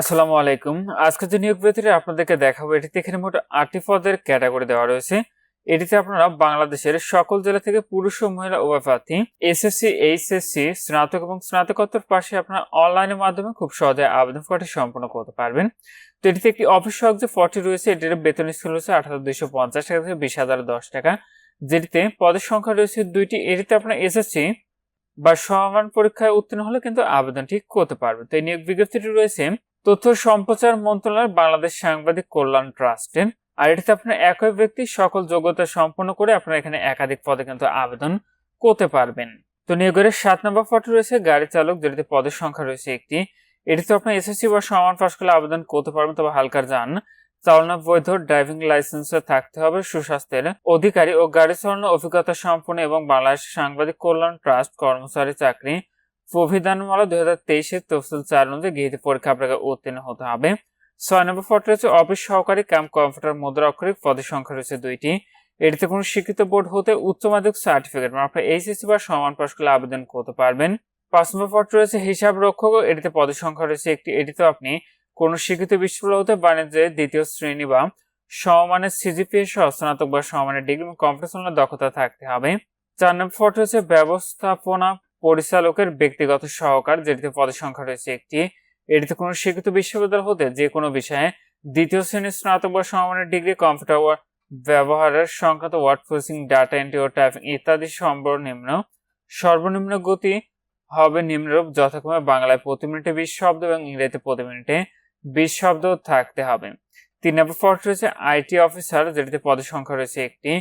আসসালামু আলাইকুম। আজকে যে নিয়োগ বিরতিতে আপনাদেরকে দেখাবো, এটিতে এখানে মোট আটটি পদের ক্যাটাগরি দেওয়া রয়েছে। এটিতে আপনারা বাংলাদেশের সকল জেলা থেকে পুরুষ ও মহিলা উভয় প্রার্থী, এসএসসি, এইচএসসি, স্নাতক এবং স্নাতকোত্তর পাশে আপনারা অনলাইনের মাধ্যমে খুব সহজে আবেদন করাটি সম্পন্ন করতে পারবেন। তো এটিতে একটি অফিস সহজ যে ফর্টি রয়েছে, এটির বেতন স্কুল রয়েছে আট হাজার দুইশো পঞ্চাশ টাকা থেকে বিশ হাজার দশ টাকা, যেটিতে পদের সংখ্যা রয়েছে দুইটি। এটিতে আপনার এসএসসি বা সমান পরীক্ষায় উত্তীর্ণ হলে কিন্তু আবেদনটি করতে পারবেন। তো এই নিয়োগ বিজ্ঞপ্তিটি রয়েছে তথ্য সম্প্রচার মন্ত্রণালয়, বাংলাদেশ সাংবাদিক কল্যাণ ট্রাস্টের। আর এটিতে আপনার একই ব্যক্তি সকল যোগ্যতা সম্পন্ন করে আপনারা এখানে একাধিক পদে কিন্তু আবেদন করতে পারবেন। তো নিয়োগের সাত নম্বর ফটো রয়েছে গাড়ি চালক, যেটিতে পদের সংখ্যা রয়েছে একটি। এটিতে আপনার এসএসসি বা সমান পাশ করলে আবেদন করতে পারবেন, তবে হালকার যান। চালনা বৈধ, ড্রাইভিং লাইসেন্স থাকতে হবে, সুস্বাস্থ্যের অধিকারী ও গাড়ি চালানোর অভিজ্ঞতা সম্পন্ন এবং বাংলাদেশ সাংবাদিক কল্যাণ ট্রাস্ট কর্মচারী চাকরি প্রবিধানমালা দুই হাজার তেইশের তফসিল চার অনুযায়ী গৃহীত পরীক্ষা আপনাকে উত্তীর্ণ হতে হবে। ছয় নম্বর ফটো রয়েছে অফিস সহকারী ক্যাম্প কম্পিউটার মুদ্রা অক্ষরিক পদের সংখ্যা রয়েছে দুইটি। এটিতে কোনো স্বীকৃত বোর্ড হতে উচ্চ মাধ্যমিক সার্টিফিকেট মানে এইচএসসি বা সমান পাশ করলে আবেদন করতে পারবেন। পাঁচ নম্বর ফটো রয়েছে হিসাব রক্ষক এটিতে পদের সংখ্যা রয়েছে একটি। এটিতে আপনি কোনো স্বীকৃত বিশ্ববিদ্যালয় হতে বাণিজ্যের দ্বিতীয় শ্রেণি বা সমমানের সিজিপিএ সহ স্নাতক বা সমমানের ডিগ্রি কম্পিউটার দক্ষতা থাকতে হবে। চার নম্বর ফটো রয়েছে ব্যবস্থাপনা পরিচালকের ব্যক্তিগত সহকার যেটিতে পদের সংখ্যা রয়েছে একটি এটিতে কোনো স্বীকৃত বিশ্ববিদ্যালয় হতে যে কোনো বিষয়ে দ্বিতীয় শ্রেণির স্নাতক বা সমমানের ডিগ্রি কম্পিউটার ব্যবহারের সংক্রান্ত ওয়ার্ড প্রসেসিং ডাটা এন্ট্রি ও টাইপিং ইত্যাদি সর্বনিম্ন সর্বনিম্ন গতি হবে নিম্নরূপ, যথাক্রমে বাংলায় প্রতি মিনিটে বিশ শব্দ এবং ইংরেজিতে প্রতি মিনিটে বিশ শব্দ থাকতে হবে। তিন নম্বর ফটো রয়েছে আইটি অফিসার যেটিতে পদের সংখ্যা রয়েছে একটি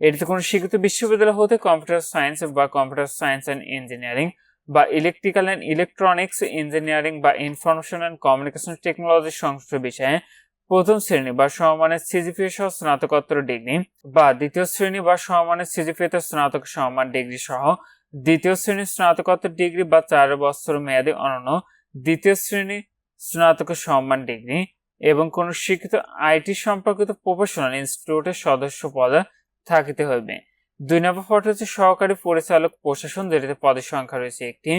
এটিতে কোনো স্বীকৃত বিশ্ববিদ্যালয় হতে কম্পিউটার সায়েন্স বা কম্পিউটার সায়েন্স অ্যান্ড ইঞ্জিনিয়ারিং বা ইলেকট্রিক্যাল অ্যান্ড ইলেকট্রনিক্স ইঞ্জিনিয়ারিং বা ইনফরমেশন অ্যান্ড কমিউনিকেশন টেকনোলজি সংশ্লিষ্ট বিষয়ে প্রথম শ্রেণি বা সমমানের সিজিপিএ সহ স্নাতকোত্তর ডিগ্রি বা দ্বিতীয় শ্রেণি বা সমমানের সিজিপিএতে স্নাতক সমান ডিগ্রি সহ দ্বিতীয় শ্রেণির স্নাতকোত্তর ডিগ্রি বা চার বছর মেয়াদী অনন্য দ্বিতীয় শ্রেণি স্নাতক সম্মান ডিগ্রি এবং কোন শিক্ষিত আইটি সম্পর্কিত প্রফেশনাল ইনস্টিটিউটের সদস্য পদে থাকিতে হইবে। দুই নম্বর ফটো হচ্ছে, সহকারী পরিচালক প্রশাসন, যেটিতে পদের সংখ্যা রয়েছে একটি।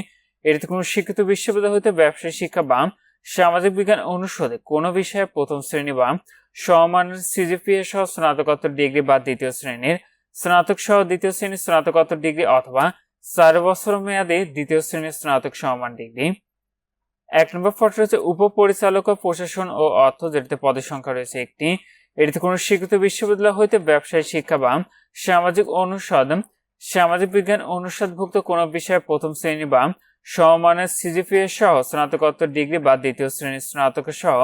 এটিতে কোনো শিক্ষিত বিশ্ববিদ্যালয় হইতে ব্যবসায়ী শিক্ষা বা সামাজিক বিজ্ঞান অনুষদে কোনো বিষয়ে প্রথম শ্রেণি বা সমমানের সিজিপিএ সহ স্নাতকোত্তর ডিগ্রি বা দ্বিতীয় শ্রেণির, স্নাতক সহ দ্বিতীয় শ্রেণির স্নাতকোত্তর ডিগ্রি অথবা চার বছর মেয়াদে দ্বিতীয় শ্রেণির স্নাতক সমান ডিগ্রি। এক নম্বর ফটো রয়েছে উপপরিচালক প্রশাসন ও অর্থ, যেটিতে পদের সংখ্যা রয়েছে একটি। এটিতে কোনো স্বীকৃত বিশ্ববিদ্যালয় হইতে ব্যবসায়ী শিক্ষা বা সামাজিক অনুষদ সামাজিক বিজ্ঞান অনুষদভুক্ত কোনো বিষয়ে প্রথম শ্রেণি বা সমমানের সিজিপিএ সহ স্নাতকোত্তর ডিগ্রি বা দ্বিতীয় শ্রেণির স্নাতক সহ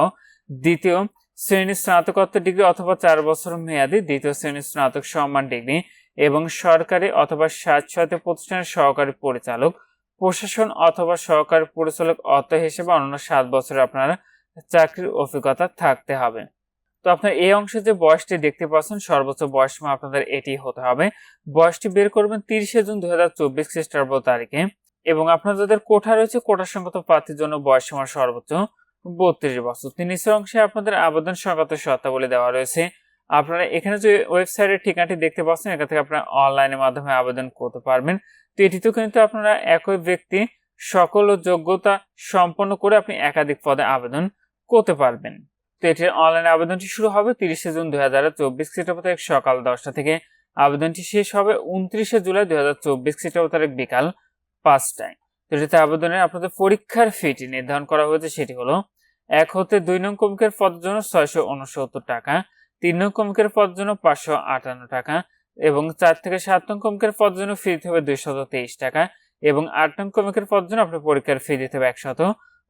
দ্বিতীয় শ্রেণির স্নাতকোত্তর ডিগ্রি অথবা চার বছর মেয়াদী দ্বিতীয় শ্রেণির স্নাতক সম্মান ডিগ্রি এবং সরকারি অথবা স্বায়ত্তশাসিত প্রতিষ্ঠানের সহকারী পরিচালক, প্রশাসন অথবা সহকারী পরিচালক অর্থ হিসেবে অন্যান্য সাত বছর আপনার চাকরির অভিজ্ঞতা থাকতে হবে। তো আপনার এই অংশে যে বয়সটি দেখতে পাচ্ছেন, সর্বোচ্চ বয়স সীমা আপনাদের এটি হতে হবে। বয়সটি বের করবেন তিরিশে জুন দু হাজার চব্বিশ খ্রিস্টাব্দ তারিখে এবং আপনার যাদের কোঠা রয়েছে, কোঠা সংগত প্রার্থীর জন্য বয়স সীমা সর্বোচ্চ বত্রিশ বছর। নিচের অংশে আপনাদের আবেদন সংগত শর্তাবলী দেওয়া রয়েছে। আপনারা এখানে যে ওয়েবসাইটের ঠিকানাটি দেখতে পাচ্ছেন, এখান থেকে আপনারা অনলাইনের মাধ্যমে আবেদন করতে পারবেন। তো এটিতেও কিন্তু আপনারা একই ব্যক্তি সকল যোগ্যতা সম্পন্ন করে আপনি একাধিক পদে আবেদন করতে পারবেন। তো এটির অনলাইন আবেদনটি শুরু হবে তিরিশে জুন দুই হাজার চব্বিশ খ্রিস্টাব্দ সকাল দশটা থেকে। আবেদনটি শেষ হবে উনত্রিশে জুলাই দুই হাজার চব্বিশ খ্রিস্টাব্দ বিকাল পাঁচটায়। তো এটিতে আবেদনের আপনাদের পরীক্ষার ফিটি নির্ধারণ করা হয়েছে, সেটি হলো এক হতে দুই নং কমিকের পদের জন্য ছয়শো উনসত্তর টাকা, তিন নং কমিকের পদের জন্য পাঁচশো আটান্ন টাকা এবং চার থেকে সাত নং কমিকের পদের জন্য ফি দিতে হবে দুইশত তেইশ টাকা এবং আট নং কমিকের পদের জন্য আপনার পরীক্ষার ফি দিতে হবে একশত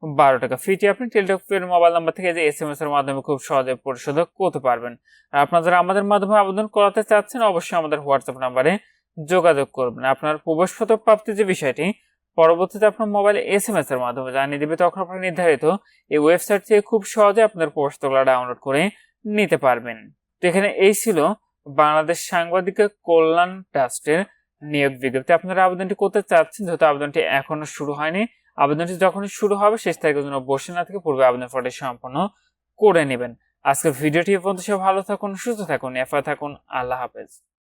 বারো টাকা। ফিটি আপনি টেলিটকের মোবাইল নাম্বার থেকে যে এস এম এস এর মাধ্যমে খুব সহজে পরিশোধ করতে পারবেন। আর আপনারা যারা আমাদের মাধ্যমে আবেদন করাতে চাচ্ছেন, অবশ্যই আমাদের হোয়াটসঅ্যাপ নাম্বারে যোগাযোগ করবেন। আপনার প্রবেশপত্র প্রাপ্তি যে বিষয়টি, পরবর্তীতে আপনার মোবাইলে এস এম এস এর মাধ্যমে জানিয়ে দেবে, তখন আপনার নির্ধারিত এই ওয়েবসাইট থেকে খুব সহজে আপনার প্রবেশপত্রগুলো ডাউনলোড করে নিতে পারবেন। তো এখানে এই ছিল বাংলাদেশ সাংবাদিক কল্যাণ ট্রাস্টের নিয়োগ বিজ্ঞপ্তি। আপনারা আবেদনটি করতে চাচ্ছেন, যেহেতু আবেদনটি এখনও শুরু হয়নি আবেদনটি যখনই শুরু হবে, শেষ তারিখের জন্য বসে না থেকে পূর্বে আবেদন ফর্মটি সম্পন্ন করে নেবেন। আজকে ভিডিওটি পর্যন্ত ভালো থাকুন, সুস্থ থাকুন এফআই থাকুন, আল্লাহ হাফেজ।